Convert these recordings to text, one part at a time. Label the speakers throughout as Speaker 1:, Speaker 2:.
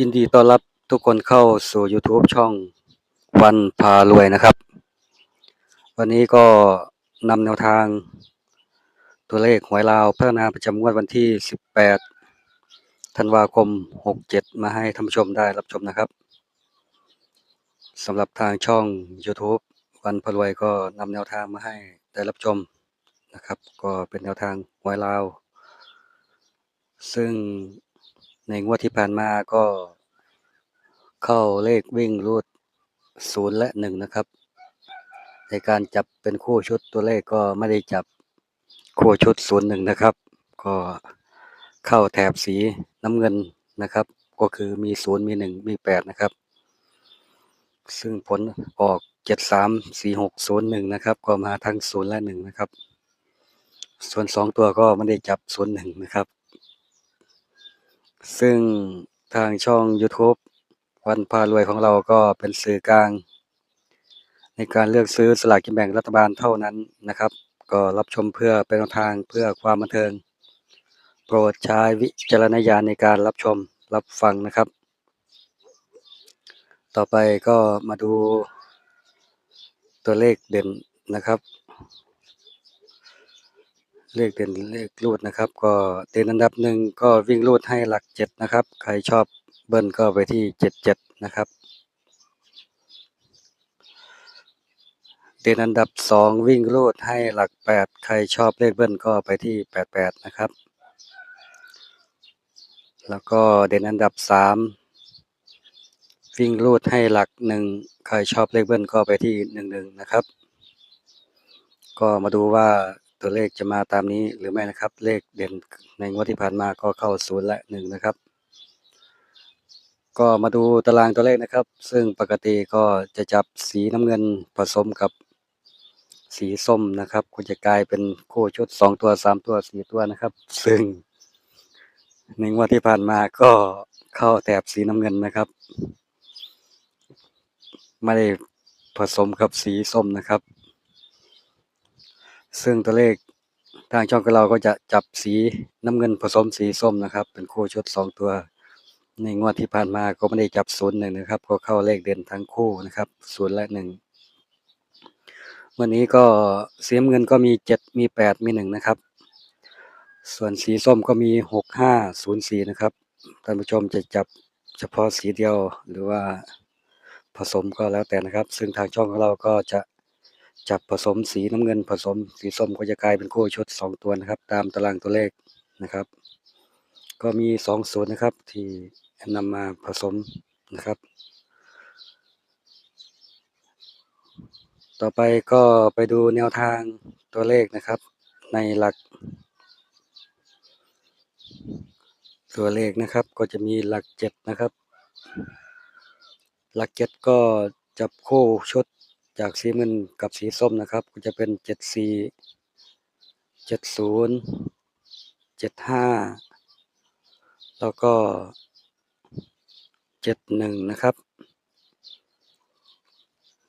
Speaker 1: ยินดีต้อนรับทุกคนเข้าสู่ YouTube ช่องวันพารวยนะครับ วันนี้ก็นำแนวทาง ตัวเลขหวยลาวพัฒนาประจำงวดวันที่ 18 ธันวาคม 67 มาให้ท่านผู้ชมได้รับชมนะครับสำหรับทางช่อง YouTube วันพารวยก็นำแนวทางมาให้ได้รับชมนะครับ ก็เป็นแนวทางหวยลาว ซึ่ง ในงวดที่ผ่านมาก็เข้าเลขวิ่งรูดศูนย์และหนึ่งนะครับ ในการจับเป็นคู่ชุดตัวเลขก็ไม่ได้จับคู่ชุดศูนย์หนึ่งนะครับ ก็เข้าแถบสีน้ำเงินนะครับ ก็คือมีศูนย์มีหนึ่งมีแปดนะครับ ซึ่งผลออกเจ็ดสามสี่หกศูนย์หนึ่งนะครับ ก็มาทั้งศูนย์และหนึ่งนะครับ ส่วนสองตัวก็ไม่ได้จับศูนย์หนึ่งนะครับ ซึ่งทางช่อง YouTube วันพารวยของเราก็เป็นสื่อกลาง ในการเลือกซื้อสลากกินแบ่งรัฐบาลเท่านั้นนะครับ ก็รับชมเพื่อเป็นทางเพื่อความบันเทิง โปรดใช้วิจารณญาณในการรับชมรับฟังนะครับ ต่อไปก็มาดูตัวเลขเด่นนะครับ เลขเด่นเลขรูดนะครับ ก็เด่นอันดับหนึ่งก็วิ่งรูดให้หลักเจ็ดนะครับ ใครชอบเบิ้ลก็ไปที่เจ็ดเจ็ดนะครับ เด่นอันดับสองวิ่งรูดให้หลักแปดใครชอบเลขเบิ้ลก็ไปที่แปดแปดนะครับ แล้วก็เด่นอันดับสามวิ่งรูดให้หลักหนึ่งใครชอบเลขเบิ้ลก็ไปที่หนึ่งหนึ่งนะครับ ก็มาดูว่า ตัวเลขจะมาตามนี้หรือไม่นะครับ เลขเด่นในงวดที่ผ่านมาก็เข้าศูนย์และหนึ่งนะครับ ก็มาดูตารางตัวเลขนะครับ ซึ่งปกติก็จะจับสีน้ำเงินผสมกับสีส้มนะครับก็จะกลายเป็นคู่ชุดสองตัวสามตัวสี่ตัวนะครับ ซึ่งในงวดที่ผ่านมาก็เข้าแถบสีน้ำเงินนะครับไม่ได้ผสมกับสีส้มนะครับ ซึ่งตัวเลขทางช่องของเราก็จะจับสีน้ำเงินผสมสีส้มนะครับ เป็นคู่ชุดสองตัว ในงวดที่ผ่านมาก็ไม่ได้จับศูนย์หนึ่งนะครับ ก็เข้าเลขเด่นทั้งคู่นะครับศูนย์และหนึ่งวันนี้ก็สีน้ำเงินก็มีเจ็ดมีแปดมีหนึ่งนะครับ ส่วนสีส้มก็มีหกห้าศูนย์สี่นะครับท่านผู้ชมจะจับเฉพาะสีเดียวหรือว่าผสมก็แล้วแต่นะครับ ซึ่งทางช่องของเราก็จะ จับผสมสีน้ำเงินผสมสีส้มก็จะกลายเป็นคู่ชุดสองตัวนะครับ ตามตารางตัวเลขนะครับ ก็มีสองส่วนนะครับที่นำมาผสมนะครับ ต่อไปก็ไปดูแนวทางตัวเลขนะครับ ในหลัก ตัวเลขนะครับก็จะมีหลักเจ็ดนะครับ หลักเจ็ดก็จับคู่ชุด จากสีเงินกับสีส้มนะครับ ก็จะเป็นเจ็ดสี่เจ็ดศูนย์เจ็ดห้าแล้วก็เจ็ดหนึ่งนะครับ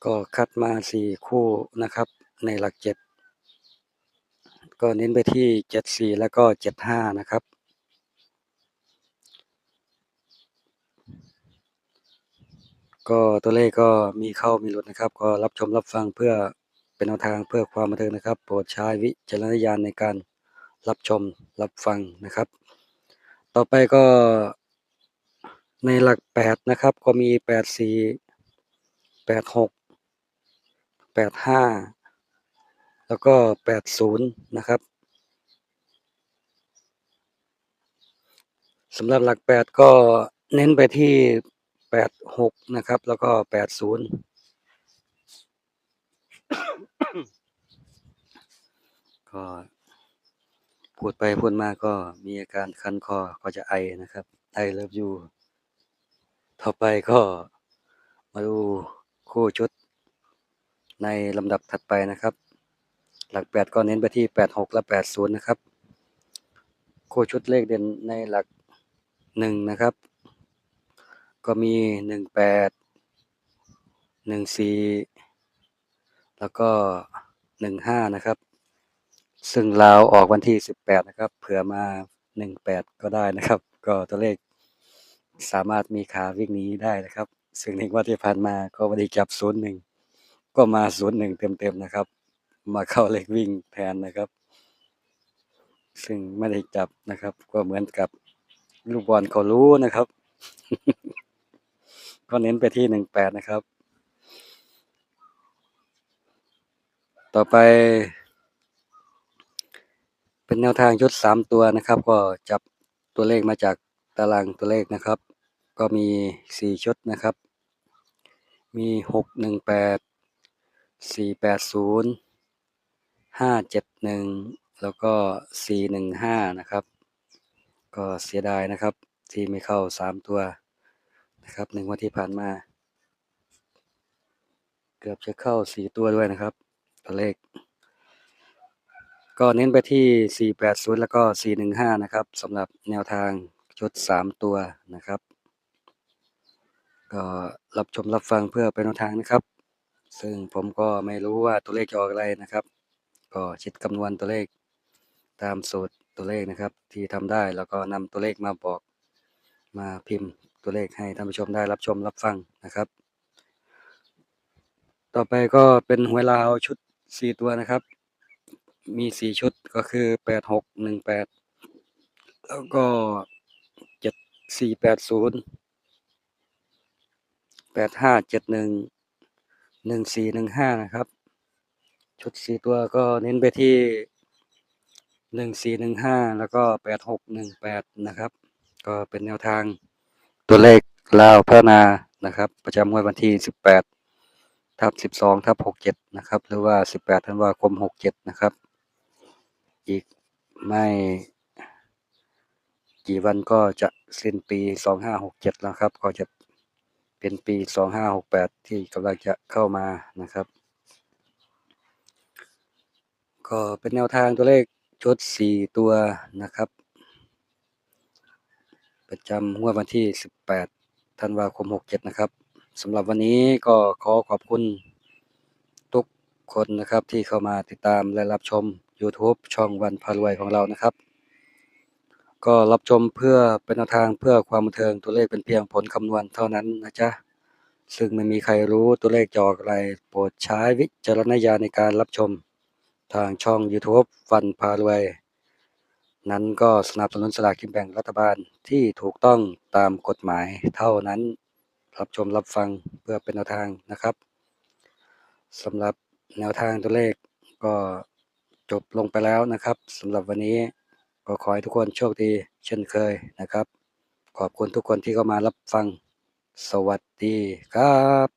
Speaker 1: ก็คัดมาสี่คู่นะครับ ในหลักเจ็ดก็เน้นไปที่เจ็ดสี่แล้วก็เจ็ดห้านะครับ ก็ตัวเลขก็มีเข้ามีหลุดนะครับ ก็รับชมรับฟังเพื่อเป็นแนวทางเพื่อความบันเทิงนะครับ โปรดใช้วิจารณญาณในการรับชมรับฟังนะครับ ต่อไปก็ในหลักแปดนะครับ ก็มีแปดสี่แปดหกแปดห้าแล้วก็แปดศูนย์นะครับสำหรับหลักแปดก็เน้นไปที่ ดหกนะครับ แล้วก็แปดศูนย์ก็พูดไปพูดมาก็มีอาการคันคอก็จะไอนะครับ ไอเลิฟยูต่อไปก็มาดูคู่ชุดในลำดับถัดไปนะครับ หลักแปดก็เน้นไปที่แปดหกและแปดศูนย์นะครับ คู่ชุดเลขเด่นในหลักหนึ่งนะครับ ก็มีหนึ่งแปดหนึ่งสี่แล้วก็หนึ่งห้านะครับ ซึ่งลาวออกวันที่สิบแปดนะครับ เผื่อมาหนึ่งแปดก็ได้นะครับ ก็ตัวเลขสามารถมีขาวิ่งนี้ได้นะครับ ซึ่งในงวดที่ผ่านมาก็ไม่ได้จับศูนย์หนึ่งก็มาศูนย์หนึ่งเต็มๆนะครับ มาเข้าเลขวิ่งแทนนะครับ ซึ่งไม่ได้จับนะครับ ก็เหมือนกับลูกบอลเขารู้นะครับ ก็เน้นไปที่หนึ่งแปดนะครับ ต่อไป เป็นแนวทางชุดสามตัวนะครับ ก็จับตัวเลขมาจากตารางตัวเลขนะครับ ก็มีสี่ชุดนะครับ มีหกหนึ่งแปดสี่แปดศูนย์ห้าเจ็ดหนึ่งแล้วก็สี่หนึ่งห้านะครับ ก็เสียดายนะครับ ที่ไม่เข้าสามตัว นะครับหนึ่งวันที่ผ่านมา เกือบจะเข้าสี่ตัวด้วยนะครับ ตัวเลข ก็เน้นไปที่480แล้วก็415นะครับสำหรับแนวทางชุด3ตัวนะครับ ก็รับชมรับฟังเพื่อเป็นแนวทางนะครับ ซึ่งผมก็ไม่รู้ว่าตัวเลขจะออกอะไรนะครับ ก็คิดคำนวณตัวเลขตามสูตรตัวเลขนะครับ ที่ทำได้แล้วก็นำตัวเลขมาบอกมาพิมพ์ ตัวเลขให้ท่านผู้ชมได้รับชมรับฟังนะครับ ต่อไปก็เป็นหวยลาวชุด4ตัวนะครับ มีสี่ชุดก็คือแปดหกหนึ่งแปดแล้วก็เจ็ดสี่แปดศูนย์แปดห้าเจ็ดหนึ่งหนึ่งสี่หนึ่งห้านะครับ ชุดสี่ตัวก็เน้นไปที่หนึ่งสี่หนึ่งห้าแล้วก็แปดหกหนึ่งแปดนะครับ ก็เป็นแนวทาง ตัวเลขลาวพัฒนานะครับ ประจำงวดวันที่สิบแปดทับสิบสองทับหกเจ็ดนะครับ หรือว่าสิบแปดธันวาคมหกเจ็ดนะครับ อีกไม่กี่วันก็จะสิ้นปีสองห้าหกเจ็ดแล้วครับ ก็จะเป็นปีสองห้าหกแปดที่กำลังจะเข้ามานะครับ ก็เป็นแนวทางตัวเลขชุดสี่ตัวนะครับ ประจำงวดวันที่สิบแปดธันวาคมหกเจ็ดนะครับสำหรับวันนี้ก็ขอขอบคุณทุกคนนะครับที่เข้ามาติดตามและรับชม YouTube ช่องวันพารวยของเรานะครับ ก็รับชมเพื่อเป็นแนวทางเพื่อความบันเทิงตัวเลขเป็นเพียงผลคำนวณเท่านั้นนะจ๊ะซึ่งไม่มีใครรู้ตัวเลขจะออกอะไร โปรดใช้วิจารณญาณในการรับชม ทางช่อง YouTube ฟันพารวย นั้นก็สนับสนุนสลากกินแบ่งรัฐบาลที่ถูกต้องตามกฎหมายเท่านั้น รับชมรับฟังเพื่อเป็นแนวทางนะครับสำหรับแนวทางตัวเลขก็จบลงไปแล้วนะครับสำหรับวันนี้ก็ขอให้ทุกคนโชคดีเช่นเคยนะครับ ขอบคุณทุกคนที่เข้ามารับฟัง สวัสดีครับ